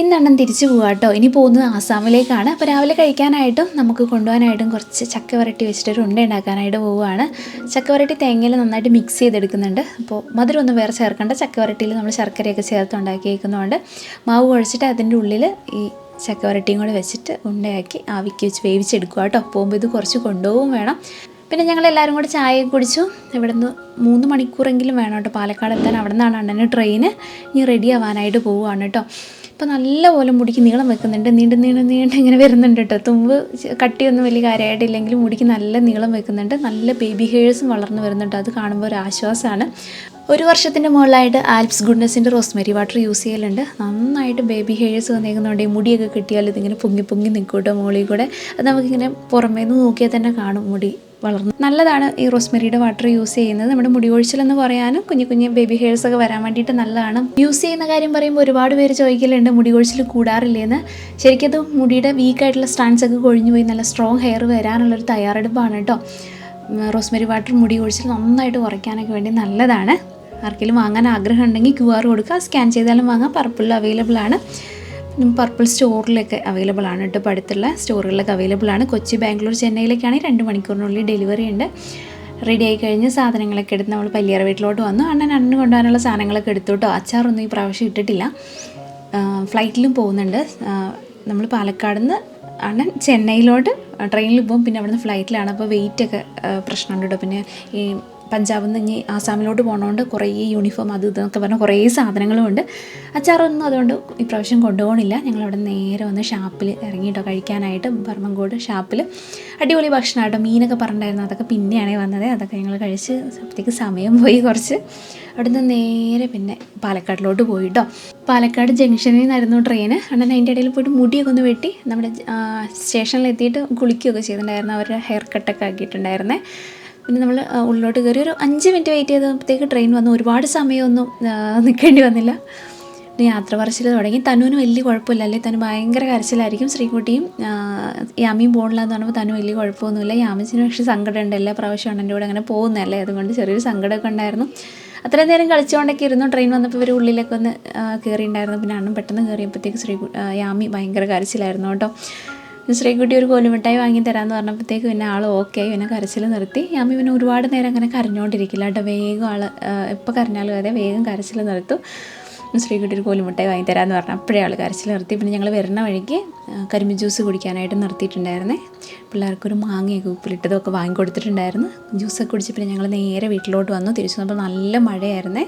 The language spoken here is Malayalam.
ഇന്ന് അണ്ണൻ തിരിച്ചു പോകാം കേട്ടോ ഇനി പോകുന്നത് ആസാമിലേക്കാണ്. അപ്പോൾ രാവിലെ കഴിക്കാനായിട്ടും നമുക്ക് കൊണ്ടുപോകാനായിട്ടും കുറച്ച് ചക്ക വരട്ടി വെച്ചിട്ട് ഉണ്ട ഉണ്ടാക്കാനായിട്ട് പോവുകയാണ്. ചക്ക വരട്ടി തേങ്ങയിൽ നന്നായിട്ട് മിക്സ് ചെയ്തെടുക്കുന്നുണ്ട്. അപ്പോൾ മധുരം ഒന്നും വേറെ ചേർക്കേണ്ട. ചക്ക വരട്ടിയിൽ നമ്മൾ ശർക്കരയൊക്കെ ചേർത്ത് ഉണ്ടാക്കിയേക്കുന്നതുകൊണ്ട് മാവ് കുഴച്ചിട്ട് അതിന്റെ ഉള്ളിൽ ഈ ചക്ക വരട്ടിയും കൂടെ വെച്ചിട്ട് ഉണ്ടയാക്കി ആവിക്ക് വെച്ച് വേവിച്ചെടുക്കുക കേട്ടോ പോകുമ്പോൾ ഇത് കുറച്ച് കൊണ്ടുപോകും വേണം. പിന്നെ ഞങ്ങൾ എല്ലാവരും കൂടി ചായ കുടിച്ചു. ഇവിടെ നിന്ന് മൂന്ന് മണിക്കൂറെങ്കിലും വേണം കേട്ടോ പാലക്കാട് എത്താൻ. അവിടെ നിന്നാണ് അണ്ണന് ട്രെയിന് ഇനി റെഡി ആവാനായിട്ട് പോവുകയാണ് കേട്ടോ ഇപ്പോൾ നല്ലപോലെ മുടിക്ക് നീളം വെക്കുന്നുണ്ട്. നീണ്ട് നീണ്ട് നീണ്ട് ഇങ്ങനെ വരുന്നുണ്ട് കേട്ടോ തുമ്പ് കട്ടിയൊന്നും വലിയ കാര്യമായിട്ടില്ലെങ്കിലും മുടിക്ക് നല്ല നീളം വെക്കുന്നുണ്ട്. നല്ല ബേബി ഹെയർസും വളർന്നു വരുന്നുണ്ട് അത് കാണുമ്പോൾ ഒരു ആശ്വാസമാണ് ഒരു വർഷത്തിന്റെ മുകളിലായിട്ട് ആൽപ്സ് ഗുഡ്നസിന്റെ റോസ്മെരി വാട്ടർ യൂസ് ചെയ്യലുണ്ട്. നന്നായിട്ട് ബേബി ഹെയേഴ്സ് വന്നേക്കുന്നുണ്ട് മുടിയൊക്കെ കിട്ടിയാൽ ഇതിങ്ങനെ പൊങ്ങി പൊങ്ങി നിൽക്കൂട്ടോ കേട്ടോ മുകളിൽ കൂടെ. അത് നമുക്കിങ്ങനെ പുറമേ നിന്ന് നോക്കിയാൽ തന്നെ കാണും മുടി. വളർന്നു നല്ലതാണ് ഈ റോസ്മെറിയുടെ വാട്ടർ യൂസ് ചെയ്യുന്നത്. നമ്മുടെ മുടി ഒഴിച്ചിലെന്ന് പറയാനും കുഞ്ഞു കുഞ്ഞു ബേബി ഹെയർസ് ഒക്കെ വരാൻ വേണ്ടിയിട്ട് നല്ലതാണ്. യൂസ് ചെയ്യുന്ന കാര്യം പറയുമ്പോൾ ഒരുപാട് പേര് ചോദിക്കലുണ്ട് മുടി ഒഴിച്ചിൽ കൂടാറില്ലേന്ന്? ശരിക്കും അത് മുടിയുടെ വീക്കായിട്ടുള്ള സ്റ്റാൻസ് ഒക്കെ കൊഴിഞ്ഞു പോയി നല്ല സ്ട്രോങ് ഹെയർ വരാനുള്ളൊരു തയ്യാറെടുപ്പാണ് കേട്ടോ റോസ്മെറി വാട്ടർ മുടി ഒഴിച്ചിൽ നന്നായിട്ട് കുറയ്ക്കാനൊക്കെ വേണ്ടി നല്ലതാണ്. ആർക്കെങ്കിലും വാങ്ങാൻ ആഗ്രഹം ഉണ്ടെങ്കിൽ ക്യു ആർ കൊടുക്കുക. സ്കാൻ ചെയ്താലും വാങ്ങാം. പർപ്പിളിൽ അവൈലബിൾ ആണ്. പർപ്പിൾ സ്റ്റോറിലൊക്കെ അവൈലബിൾ ആണ് കേട്ടോ. അടുത്തുള്ള സ്റ്റോറുകളിലൊക്കെ അവൈലബിൾ ആണ്. കൊച്ചി ബാംഗ്ലൂർ ചെന്നൈയിലേക്കാണെങ്കിൽ രണ്ട് മണിക്കൂറിനുള്ളിൽ ഡെലിവറി ഉണ്ട്. റെഡി ആയി കഴിഞ്ഞ് സാധനങ്ങളൊക്കെ എടുത്ത് നമ്മൾ പല്ലിയറ വീട്ടിലോട്ട് വന്നു. അണ്ണൻ അണ്ണൻ കൊണ്ടുപോകാനുള്ള സാധനങ്ങളൊക്കെ എടുത്തു കേട്ടോ. അച്ചാറൊന്നും ഈ പ്രാവശ്യം ഇട്ടിട്ടില്ല. ഫ്ലൈറ്റിലും പോകുന്നുണ്ട്. നമ്മൾ പാലക്കാട് നിന്ന് അണ്ണൻ ചെന്നൈയിലോട്ട് ട്രെയിനിൽ പോകും. പിന്നെ അവിടുന്ന് ഫ്ലൈറ്റിലാണ് അപ്പോൾ വെയിറ്റൊക്കെ പ്രശ്നമുണ്ട് കേട്ടോ. പിന്നെ ഈ പഞ്ചാബിൽ നിന്ന് ഇനി ആസാമിലോട്ട് പോകണോണ്ട് കുറേ യൂണിഫോം അത് ഇതെന്നൊക്കെ പറഞ്ഞ കുറേ സാധനങ്ങളുമുണ്ട്. അച്ചാറൊന്നും അതുകൊണ്ട് ഇപ്രാവശ്യം കൊണ്ടുപോകണില്ല ഞങ്ങളവിടെ നേരെ വന്ന് ഷാപ്പിൽ ഇറങ്ങിയിട്ടോ കഴിക്കാനായിട്ട് ബർമങ്കോട് ഷാപ്പിൽ. അടിപൊളി ഭക്ഷണമായിട്ടോ മീനൊക്കെ പറഞ്ഞിട്ടുണ്ടായിരുന്നു. അതൊക്കെ പിന്നെയാണ് വന്നത്. അതൊക്കെ ഞങ്ങൾ കഴിച്ച് അപ്പോഴത്തേക്ക് സമയം പോയി കുറച്ച്. അവിടുന്ന് നേരെ പിന്നെ പാലക്കാടിലോട്ട് പോയിട്ടോ. പാലക്കാട് ജംഗ്ഷനിൽ നിന്നായിരുന്നു ട്രെയിൻ അണ്ണൻ അതിന്റെ ഇടയിൽ പോയിട്ട് മുടിയൊക്കെ ഒന്ന് വെട്ടി നമ്മുടെ സ്റ്റേഷനിലെത്തിയിട്ട് കുളിക്കുകയൊക്കെ ചെയ്തിട്ടുണ്ടായിരുന്നു. അവരുടെ ഹെയർ കട്ടൊക്കെ ആക്കിയിട്ടുണ്ടായിരുന്നേ. പിന്നെ നമ്മൾ ഉള്ളിലോട്ട് കയറി ഒരു അഞ്ച് മിനിറ്റ് വെയിറ്റ് ചെയ്തപ്പോഴത്തേക്ക് ട്രെയിൻ വന്നു. ഒരുപാട് സമയമൊന്നും നിൽക്കേണ്ടി വന്നില്ല. പിന്നെ യാത്ര പറച്ചിൽ തുടങ്ങി. തനുവിന് വലിയ കുഴപ്പമില്ല. അല്ലെങ്കിൽ തനു ഭയങ്കര കരച്ചിലായിരിക്കും. ശ്രീകുട്ടിയും യാമിയും പോകണില്ല എന്ന് പറയുമ്പോൾ തനു വലിയ കുഴപ്പമൊന്നുമില്ല. യാമിച്ചിന് പക്ഷേ സങ്കടമുണ്ട്. എല്ലാ പ്രാവശ്യമാണ് എന്റെ കൂടെ അങ്ങനെ പോകുന്നതല്ലേ? അതുകൊണ്ട് ചെറിയൊരു സങ്കടമൊക്കെ ഉണ്ടായിരുന്നു. അത്രയും നേരം കളിച്ചുകൊണ്ടൊക്കെ ഇരുന്നു. ട്രെയിൻ വന്നപ്പോൾ ഇവർ ഉള്ളിലൊക്കെ ഒന്ന് കയറിയിട്ടുണ്ടായിരുന്നു പിന്നെ അണ്ണൻ പെട്ടെന്ന് കയറിയപ്പോഴത്തേക്ക് ശ്രീ യാമി ഭയങ്കര കരച്ചിലായിരുന്നു കേട്ടോ. ശ്രീകുട്ടി ഒരു കോലുമിട്ടായി വാങ്ങി തരാമെന്ന് പറഞ്ഞപ്പോഴത്തേക്ക് പിന്നെ ആൾ ഓക്കെ പിന്നെ കരച്ചിൽ നിർത്തി. അമ്മ പിന്നെ ഒരുപാട് നേരം അങ്ങനെ കരഞ്ഞുകൊണ്ടിരിക്കില്ല കേട്ടോ. വേഗം ആൾ എപ്പോൾ കരഞ്ഞാലും അതെ വേഗം കരച്ചിൽ നിർത്തും. ശ്രീകുട്ടി ഒരു കോലുമിഠായി വാങ്ങി തരാമെന്ന് പറഞ്ഞു അപ്പോഴേ ആൾ കരച്ചിൽ നിർത്തി. പിന്നെ ഞങ്ങൾ വരുന്ന വഴിക്ക് കരിമി ജ്യൂസ് കുടിക്കാനായിട്ട് നിർത്തിയിട്ടുണ്ടായിരുന്നേ. പിള്ളേർക്കൊരു മാങ്ങയൊക്കെ ഉപ്പിലിട്ടതൊക്കെ വാങ്ങി കൊടുത്തിട്ടുണ്ടായിരുന്നു ജ്യൂസൊക്കെ കുടിച്ച് പിന്നെ ഞങ്ങൾ നേരെ വീട്ടിലോട്ട് വന്നു. തിരിച്ചു നല്ല മഴയായിരുന്നേ.